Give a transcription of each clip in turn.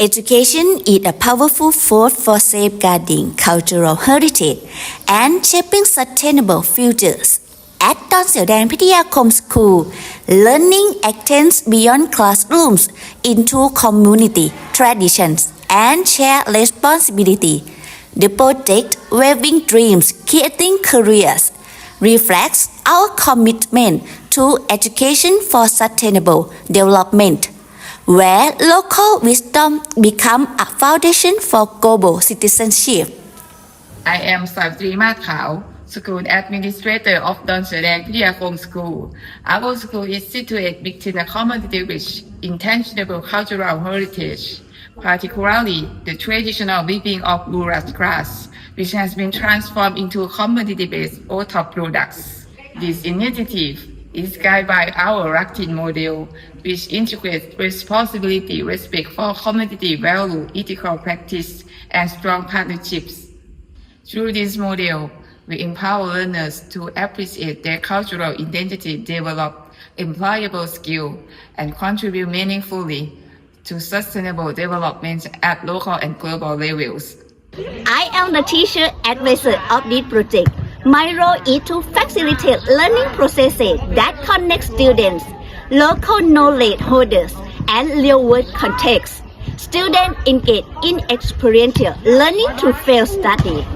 Education is a powerful force for safeguarding cultural heritage and shaping sustainable futures At ตอนเสียวแดงพิทยาคม School learning extends beyond classrooms into community traditions and shared responsibility. The project Waving Dreams Creating Careers reflects our commitment to education for sustainable development where local wisdom become a foundation for global citizenship. I am Savitri Mat Khao, School Administrator of Don Sereng Piakom School. Our school is situated within a community-rich, intangible cultural heritage, particularly the traditional weaving of Luras grass, which has been transformed into commodity-based OTOP products. This initiative is guided by our Raktin model, which integrates responsibility, respect for community value, ethical practice, and strong partnerships. Through this model, we empower learners to appreciate their cultural identity, develop employable skill, and contribute meaningfully to sustainable development at local and global levels. I am the teacher advisor of this project. My role is to facilitate learning processes that connect students, local knowledge holders, and real world contexts. Students engage in experiential learning through field study,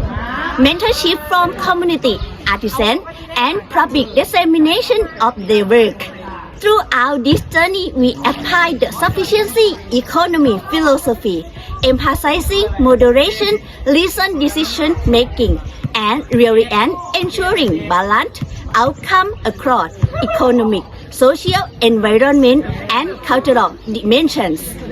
mentorship from community, artisans, and public dissemination of their work. Throughout this journey, we apply the sufficiency economy philosophy, emphasizing moderation, reasoned decision making, and really and ensuring balanced outcome across economic, social, environment, and cultural dimensions.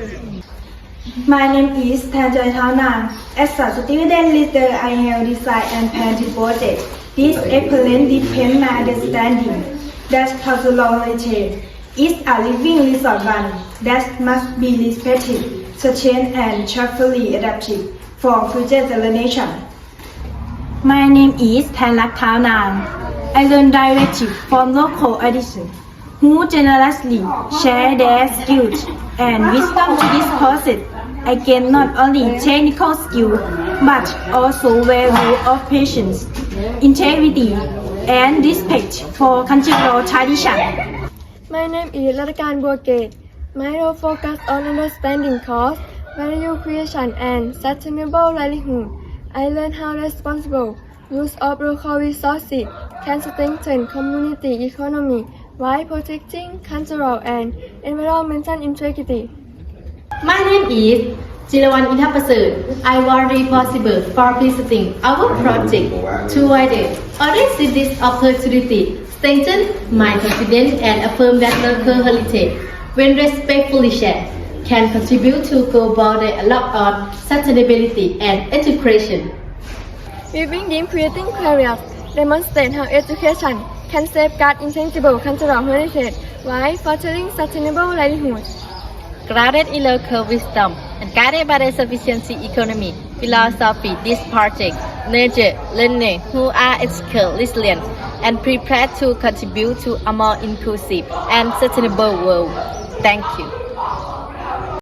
My name is Tanjoy Thana. As a student leader, I have designed and planned the project. This excellent depends my understanding that heritage is a living resource one that must be respected, sustained, and carefully adapted for future generation. My name is Thanak Thaunang. I learn directly from local artisans who generously share their skills and wisdom to this process. I gain not only technical skill but also value of patience, integrity, and respect for cultural tradition. My name is Latakan Burgate. My role focus on understanding cost, value creation, and sustainable livelihood. I learn how responsible use of local resources can strengthen community economy while protecting cultural and environmental integrity. My name is Jilawan Inhapasul. I was responsible for presenting our project to wider. Already see this opportunity strengthen my confidence and affirm that local heritage, when respectfully shared, can contribute to global dialogue on sustainability and education. Weaving Dream Creating Careers demonstrate how education can safeguard intangible cultural heritage while fostering sustainable livelihood. Grounded in local wisdom and guided by the sufficiency economy philosophy, this project nurture learners who are ethical, resilient, and prepared to contribute to a more inclusive and sustainable world. Thank you.